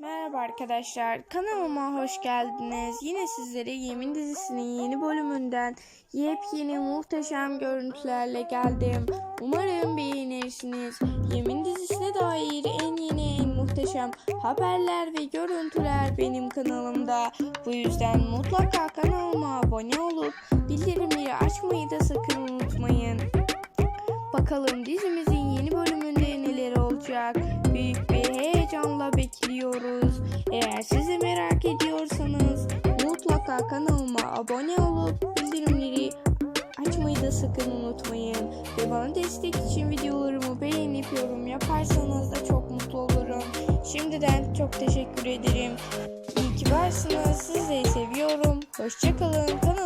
Merhaba arkadaşlar, kanalıma hoş geldiniz. Yine sizlere Yemin dizisinin yeni bölümünden yepyeni muhteşem görüntülerle geldim. Umarım beğenirsiniz. Yemin dizisine dair en yeni en muhteşem haberler ve görüntüler benim kanalımda. Bu yüzden mutlaka kanalıma abone olup bildirimleri açmayı da sakın unutmayın. Bakalım dizimizin yeni bölümünde neler olacak? Büyük merak ediyorsanız mutlaka kanalıma abone olup bildirimleri açmayı da sakın unutmayın. Ve bana destek için videolarımı beğenip yorum yaparsanız da çok mutlu olurum. Şimdiden çok teşekkür ederim. İyi ki varsınız. Sizleri seviyorum. Hoşçakalın. Kalın.